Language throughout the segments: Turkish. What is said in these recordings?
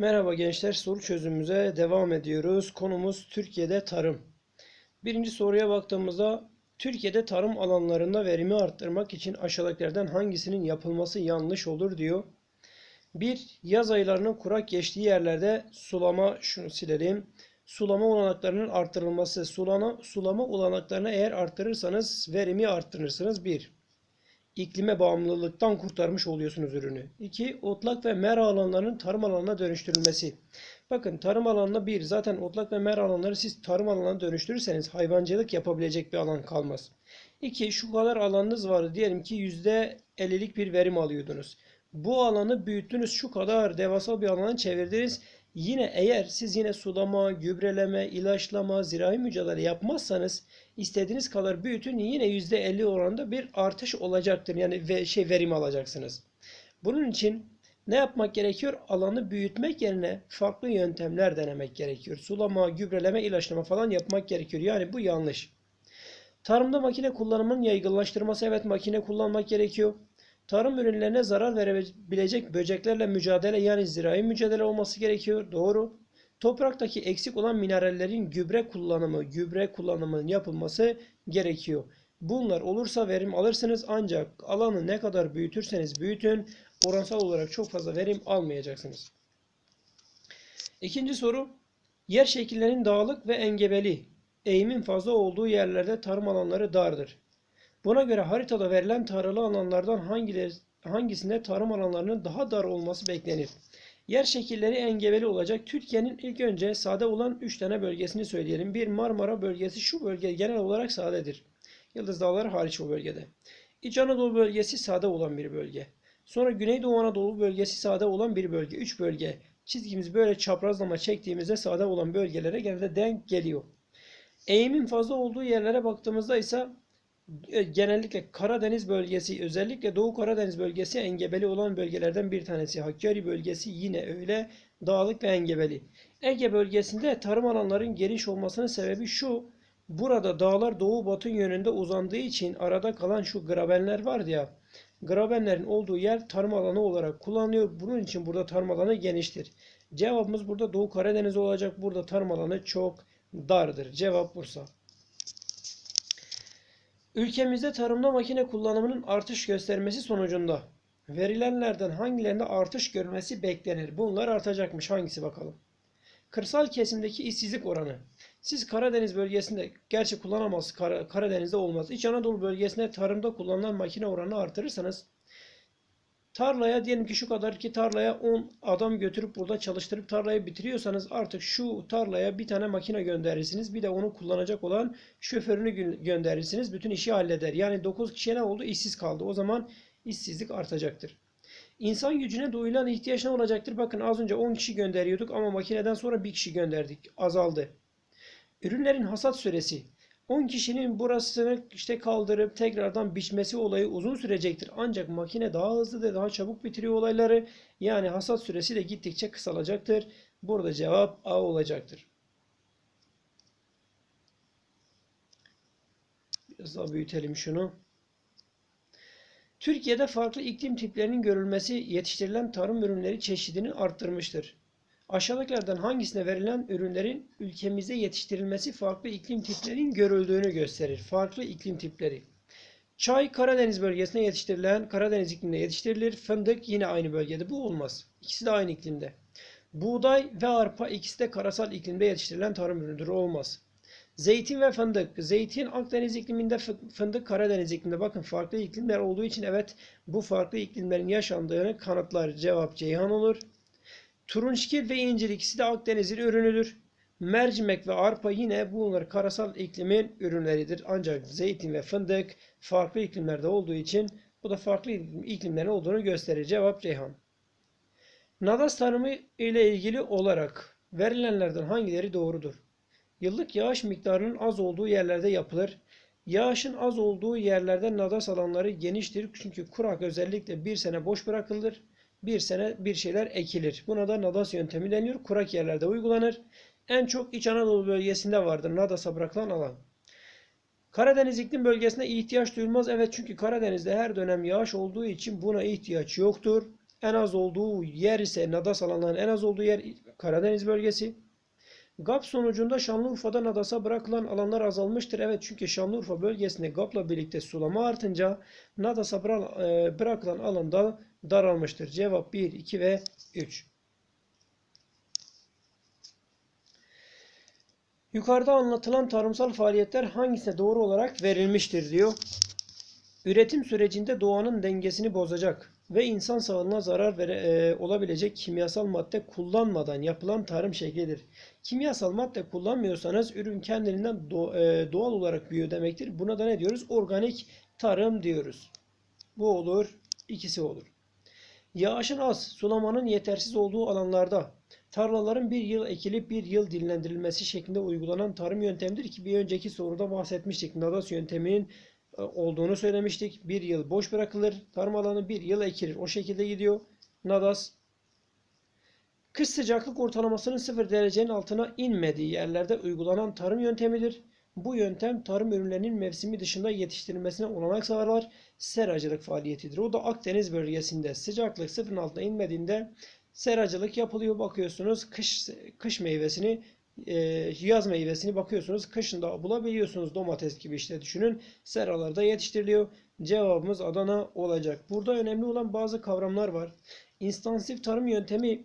Merhaba gençler, soru çözümümüze devam ediyoruz. Konumuz Türkiye'de tarım. Birinci soruya baktığımızda Türkiye'de tarım alanlarında verimi arttırmak için aşağıdakilerden hangisinin yapılması yanlış olur diyor. 1. Yaz aylarının kurak geçtiği yerlerde sulama, şunu silelim. Sulama olanaklarının arttırılması. Sulama, sulama olanaklarını eğer arttırırsanız verimi arttırırsınız. 1. İklime bağımlılıktan kurtarmış oluyorsunuz ürünü. 2. Otlak ve mera alanlarının tarım alanına dönüştürülmesi. Bakın tarım alanına bir zaten otlak ve mera alanları siz tarım alanına dönüştürürseniz hayvancılık yapabilecek bir alan kalmaz. 2. Şu kadar alanınız vardı. Diyelim ki %50'lik bir verim alıyordunuz. Bu alanı büyüttünüz. Şu kadar devasa bir alana çevirdiniz. Yine eğer siz yine sulama, gübreleme, ilaçlama, zirai mücadele yapmazsanız istediğiniz kadar büyütün yine %50 oranında bir artış olacaktır. Yani ve şey verim alacaksınız. Bunun için ne yapmak gerekiyor? Alanı büyütmek yerine farklı yöntemler denemek gerekiyor. Sulama, gübreleme, ilaçlama falan yapmak gerekiyor. Yani bu yanlış. Tarımda makine kullanımının yaygınlaştırması evet makine kullanmak gerekiyor. Tarım ürünlerine zarar verebilecek böceklerle mücadele yani zirai mücadele olması gerekiyor. Doğru. Topraktaki eksik olan minerallerin gübre kullanımı, gübre kullanımının yapılması gerekiyor. Bunlar olursa verim alırsınız ancak alanı ne kadar büyütürseniz büyütün oransal olarak çok fazla verim almayacaksınız. İkinci soru. Yer şekillerinin dağlık ve engebeli, eğimin fazla olduğu yerlerde tarım alanları dardır. Buna göre haritada verilen tarılı alanlardan hangileri, hangisinde tarım alanlarının daha dar olması beklenir? Yer şekilleri engebeli olacak. Türkiye'nin ilk önce sade olan 3 tane bölgesini söyleyelim. Bir Marmara bölgesi şu bölge genel olarak sadedir. Yıldız Dağları hariç o bölgede. İç Anadolu bölgesi sade olan bir bölge. Sonra Güneydoğu Anadolu bölgesi sade olan bir bölge. 3 bölge. Çizgimizi böyle çaprazlama çektiğimizde sade olan bölgelere genelde denk geliyor. Eğimin fazla olduğu yerlere baktığımızda ise genellikle Karadeniz bölgesi özellikle Doğu Karadeniz bölgesi engebeli olan bölgelerden bir tanesi. Hakkari bölgesi yine öyle dağlık ve engebeli. Ege bölgesinde tarım alanların geniş olmasının sebebi şu. Burada dağlar doğu batı yönünde uzandığı için arada kalan şu grabenler var ya. Grabenlerin olduğu yer tarım alanı olarak kullanılıyor. Bunun için burada tarım alanı geniştir. Cevabımız burada Doğu Karadeniz olacak. Burada tarım alanı çok dardır. Cevap Bursa. Ülkemizde tarımda makine kullanımının artış göstermesi sonucunda verilenlerden hangilerinde artış görmesi beklenir? Bunlar artacakmış. Hangisi bakalım? Kırsal kesimdeki işsizlik oranı. Siz Karadeniz bölgesinde gerçi kullanamaz Kar Karadeniz'de olmaz. İç Anadolu bölgesinde tarımda kullanılan makine oranı artırırsanız tarlaya diyelim ki şu kadar ki tarlaya 10 adam götürüp burada çalıştırıp tarlayı bitiriyorsanız artık şu tarlaya bir tane makine gönderirsiniz. Bir de onu kullanacak olan şoförünü gönderirsiniz. Bütün işi halleder. Yani 9 kişiye ne oldu? İşsiz kaldı. O zaman işsizlik artacaktır. İnsan gücüne duyulan ihtiyaç ne olacaktır? Bakın az önce 10 kişi gönderiyorduk ama makineden sonra 1 kişi gönderdik. Azaldı. Ürünlerin hasat süresi. 10 kişinin burasını işte kaldırıp tekrardan biçmesi olayı uzun sürecektir. Ancak makine daha hızlı ve daha çabuk bitiriyor olayları. Yani hasat süresi de gittikçe kısalacaktır. Burada cevap A olacaktır. Biraz daha büyütelim şunu. Türkiye'de farklı iklim tiplerinin görülmesi yetiştirilen tarım ürünleri çeşidini arttırmıştır. Aşağıdakilerden hangisine verilen ürünlerin ülkemizde yetiştirilmesi farklı iklim tiplerinin görüldüğünü gösterir. Farklı iklim tipleri. Çay Karadeniz bölgesinde yetiştirilen Karadeniz ikliminde yetiştirilir. Fındık yine aynı bölgede. Bu olmaz. İkisi de aynı iklimde. Buğday ve arpa ikisi de karasal iklimde yetiştirilen tarım ürünüdür. Olmaz. Zeytin ve fındık. Zeytin Akdeniz ikliminde, fındık Karadeniz ikliminde. Bakın farklı iklimler olduğu için evet bu farklı iklimlerin yaşandığını kanıtlar. Cevap Ceyhan olur. Turunçgil ve incir ikisi de Akdeniz'in ürünüdür. Mercimek ve arpa yine bunlar karasal iklimin ürünleridir. Ancak zeytin ve fındık farklı iklimlerde olduğu için bu da farklı iklimlerin olduğunu gösterir. Cevap Ceyhan. Nadas tarımı ile ilgili olarak verilenlerden hangileri doğrudur? Yıllık yağış miktarının az olduğu yerlerde yapılır. Yağışın az olduğu yerlerde nadas alanları geniştir. Çünkü kurak özellikle bir sene boş bırakılır bir sene bir şeyler ekilir. Buna da nadas yöntemi deniyor. Kurak yerlerde uygulanır. En çok İç Anadolu bölgesinde vardır nadasa bırakılan alan. Karadeniz iklim bölgesine ihtiyaç duyulmaz. Evet çünkü Karadeniz'de her dönem yağış olduğu için buna ihtiyaç yoktur. en az olduğu yer ise Nadas alanlarının en az olduğu yer Karadeniz bölgesi. GAP sonucunda Şanlıurfa'da Nadas'a bırakılan alanlar azalmıştır. Evet çünkü Şanlıurfa bölgesinde GAP'la birlikte sulama artınca Nadas'a e, bırakılan alanda daralmıştır. Cevap 1, 2 ve 3. Yukarıda anlatılan tarımsal faaliyetler hangisine doğru olarak verilmiştir diyor. Üretim sürecinde doğanın dengesini bozacak ve insan sağlığına zarar vere, e, olabilecek kimyasal madde kullanmadan yapılan tarım şeklidir. Kimyasal madde kullanmıyorsanız ürün kendiliğinden do- e, doğal olarak büyüyor demektir. Buna da ne diyoruz? Organik tarım diyoruz. Bu olur, ikisi olur. Yağışın az, sulamanın yetersiz olduğu alanlarda tarlaların bir yıl ekilip bir yıl dinlendirilmesi şeklinde uygulanan tarım yöntemidir ki bir önceki soruda bahsetmiştik. Nadas yönteminin e, olduğunu söylemiştik. Bir yıl boş bırakılır. Tarım alanı bir yıl ekilir. O şekilde gidiyor. Nadas. Kış sıcaklık ortalamasının 0 derecenin altına inmediği yerlerde uygulanan tarım yöntemidir. Bu yöntem tarım ürünlerinin mevsimi dışında yetiştirilmesine olanak sağlar. Seracılık faaliyetidir. O da Akdeniz bölgesinde sıcaklık sıfırın altına inmediğinde seracılık yapılıyor. Bakıyorsunuz kış kış meyvesini e, yaz meyvesini bakıyorsunuz kışında bulabiliyorsunuz domates gibi işte düşünün seralarda yetiştiriliyor. Cevabımız Adana olacak. Burada önemli olan bazı kavramlar var. İnstansif tarım yöntemi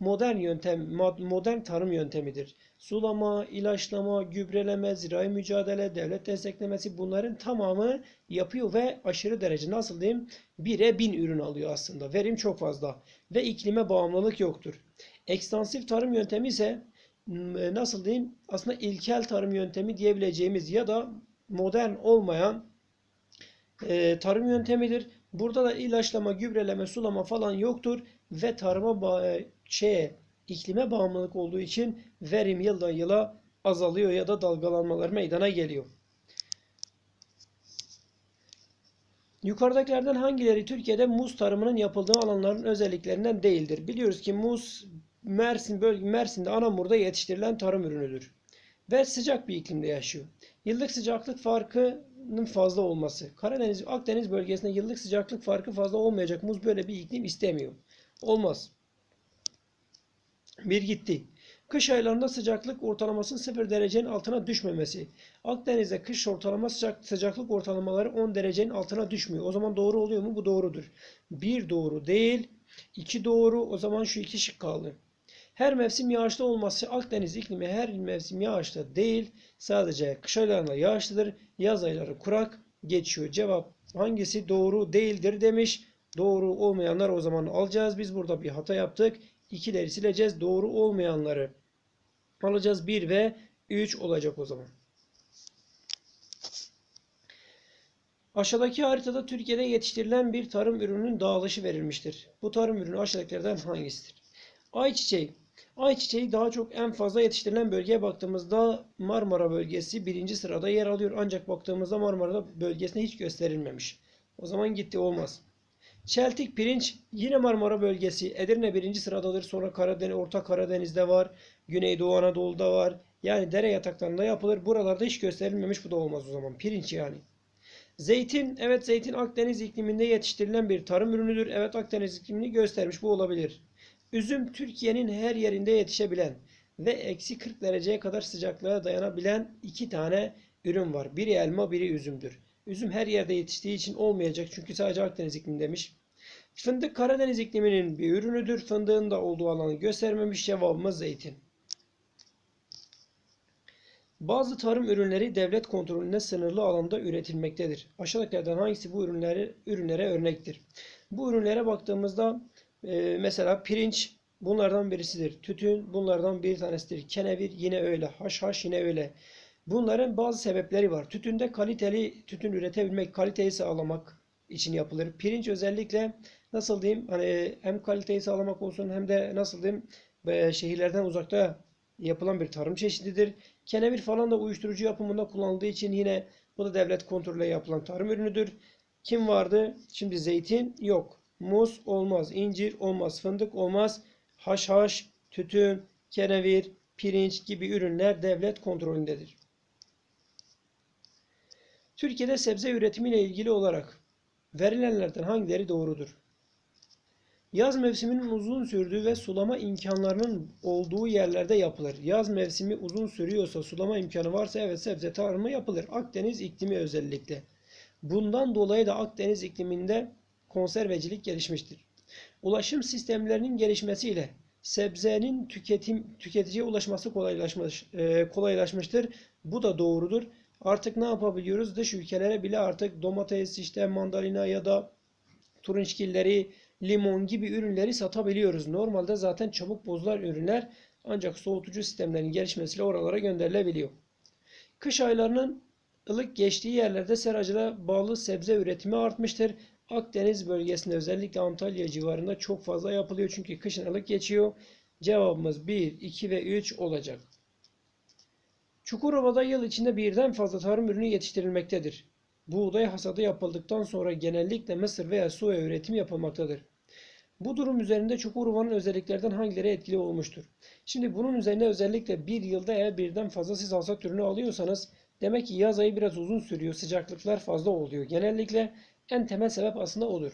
modern yöntem modern tarım yöntemidir. Sulama, ilaçlama, gübreleme, zirai mücadele, devlet desteklemesi bunların tamamı yapıyor ve aşırı derece nasıl diyeyim 1'e 1000 ürün alıyor aslında. Verim çok fazla ve iklime bağımlılık yoktur. Ekstansif tarım yöntemi ise m- nasıl diyeyim aslında ilkel tarım yöntemi diyebileceğimiz ya da modern olmayan e, tarım yöntemidir. Burada da ilaçlama, gübreleme, sulama falan yoktur ve tarıma şeye iklime bağımlılık olduğu için verim yıldan yıla azalıyor ya da dalgalanmalar meydana geliyor. Yukarıdakilerden hangileri Türkiye'de muz tarımının yapıldığı alanların özelliklerinden değildir? Biliyoruz ki muz Mersin bölge Mersin'de Anamur'da yetiştirilen tarım ürünüdür ve sıcak bir iklimde yaşıyor. Yıllık sıcaklık farkının fazla olması. Karadeniz, Akdeniz bölgesinde yıllık sıcaklık farkı fazla olmayacak. Muz böyle bir iklim istemiyor. Olmaz. Bir gitti. Kış aylarında sıcaklık ortalamasının 0 derecenin altına düşmemesi. Akdeniz'de kış ortalama sıcak, sıcaklık ortalamaları 10 derecenin altına düşmüyor. O zaman doğru oluyor mu? Bu doğrudur. Bir doğru değil. iki doğru. O zaman şu iki şık kaldı. Her mevsim yağışlı olması Akdeniz iklimi her mevsim yağışlı değil. Sadece kış aylarında yağışlıdır. Yaz ayları kurak geçiyor. Cevap hangisi doğru değildir demiş. Doğru olmayanlar o zaman alacağız. Biz burada bir hata yaptık. İkileri sileceğiz. Doğru olmayanları alacağız. 1 ve 3 olacak o zaman. Aşağıdaki haritada Türkiye'de yetiştirilen bir tarım ürününün dağılışı verilmiştir. Bu tarım ürünü aşağıdakilerden hangisidir? Ayçiçeği. Ayçiçeği daha çok en fazla yetiştirilen bölgeye baktığımızda Marmara bölgesi birinci sırada yer alıyor. Ancak baktığımızda Marmara bölgesine hiç gösterilmemiş. O zaman gitti olmaz. Çeltik pirinç yine Marmara bölgesi. Edirne birinci sıradadır. Sonra Karadeniz, Orta Karadeniz'de var. Güneydoğu Anadolu'da var. Yani dere yataklarında yapılır. Buralarda hiç gösterilmemiş. Bu da olmaz o zaman. Pirinç yani. Zeytin. Evet zeytin Akdeniz ikliminde yetiştirilen bir tarım ürünüdür. Evet Akdeniz iklimini göstermiş. Bu olabilir. Üzüm Türkiye'nin her yerinde yetişebilen ve eksi 40 dereceye kadar sıcaklığa dayanabilen iki tane ürün var. Biri elma, biri üzümdür. Üzüm her yerde yetiştiği için olmayacak çünkü sadece Akdeniz iklimi demiş. Fındık Karadeniz ikliminin bir ürünüdür. Fındığın da olduğu alanı göstermemiş. Cevabımız zeytin. Bazı tarım ürünleri devlet kontrolünde sınırlı alanda üretilmektedir. Aşağıdakilerden hangisi bu ürünleri, ürünlere örnektir? Bu ürünlere baktığımızda e, mesela pirinç bunlardan birisidir. Tütün bunlardan bir tanesidir. Kenevir yine öyle. Haşhaş yine öyle. Bunların bazı sebepleri var. Tütünde kaliteli tütün üretebilmek, kaliteyi sağlamak için yapılır. Pirinç özellikle nasıl diyeyim hani hem kaliteyi sağlamak olsun hem de nasıl diyeyim e, şehirlerden uzakta yapılan bir tarım çeşididir. Kenevir falan da uyuşturucu yapımında kullanıldığı için yine bu da devlet kontrolüyle yapılan tarım ürünüdür. Kim vardı? Şimdi zeytin yok. Muz olmaz. incir olmaz. Fındık olmaz. Haşhaş, tütün, kenevir, pirinç gibi ürünler devlet kontrolündedir. Türkiye'de sebze üretimiyle ilgili olarak verilenlerden hangileri doğrudur? Yaz mevsiminin uzun sürdüğü ve sulama imkanlarının olduğu yerlerde yapılır. Yaz mevsimi uzun sürüyorsa, sulama imkanı varsa evet sebze tarımı yapılır. Akdeniz iklimi özellikle. Bundan dolayı da Akdeniz ikliminde konservecilik gelişmiştir. Ulaşım sistemlerinin gelişmesiyle sebzenin tüketim tüketiciye ulaşması kolaylaşmış, e, kolaylaşmıştır. Bu da doğrudur. Artık ne yapabiliyoruz? Dış ülkelere bile artık domates, işte mandalina ya da turunçgilleri, limon gibi ürünleri satabiliyoruz. Normalde zaten çabuk bozulan ürünler ancak soğutucu sistemlerin gelişmesiyle oralara gönderilebiliyor. Kış aylarının ılık geçtiği yerlerde seracılığa bağlı sebze üretimi artmıştır. Akdeniz bölgesinde özellikle Antalya civarında çok fazla yapılıyor çünkü kışın ılık geçiyor. Cevabımız 1, 2 ve 3 olacak. Çukurova'da yıl içinde birden fazla tarım ürünü yetiştirilmektedir. Buğday hasadı yapıldıktan sonra genellikle mısır veya soya üretimi yapılmaktadır. Bu durum üzerinde Çukurova'nın özelliklerden hangileri etkili olmuştur? Şimdi bunun üzerine özellikle bir yılda eğer birden fazla siz hasat ürünü alıyorsanız demek ki yaz ayı biraz uzun sürüyor. Sıcaklıklar fazla oluyor. Genellikle en temel sebep aslında odur.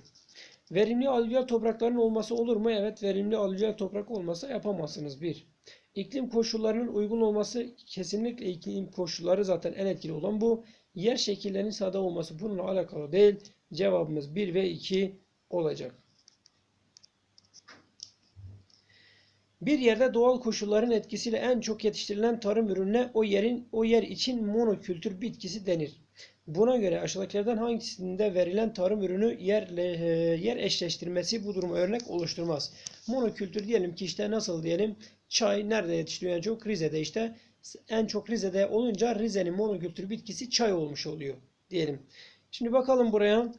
Verimli alüvyal toprakların olması olur mu? Evet verimli alüvyal toprak olmasa yapamazsınız. Bir. İklim koşullarının uygun olması kesinlikle iklim koşulları zaten en etkili olan bu. Yer şekillerinin sade olması bununla alakalı değil. Cevabımız 1 ve 2 olacak. Bir yerde doğal koşulların etkisiyle en çok yetiştirilen tarım ürününe o yerin o yer için monokültür bitkisi denir. Buna göre aşağıdakilerden hangisinde verilen tarım ürünü yerle, yer eşleştirmesi bu durumu örnek oluşturmaz. Monokültür diyelim ki işte nasıl diyelim çay nerede yetiştiriyor en çok? Rize'de işte. En çok Rize'de olunca Rize'nin monokültür bitkisi çay olmuş oluyor diyelim. Şimdi bakalım buraya.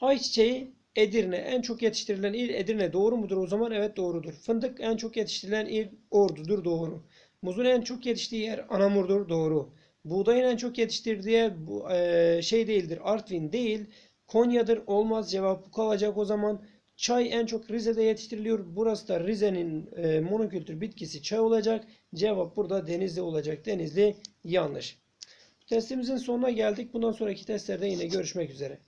Ayçiçeği Edirne. En çok yetiştirilen il Edirne. Doğru mudur o zaman? Evet doğrudur. Fındık en çok yetiştirilen il Ordu'dur. Doğru. Muzun en çok yetiştiği yer Anamur'dur. Doğru. Buğdayın en çok yetiştirdiği bu, e, şey değildir. Artvin değil. Konya'dır. Olmaz. Cevap bu kalacak o zaman. Çay en çok Rize'de yetiştiriliyor. Burası da Rize'nin e, monokültür bitkisi çay olacak. Cevap burada Denizli olacak. Denizli yanlış. Testimizin sonuna geldik. Bundan sonraki testlerde yine görüşmek üzere.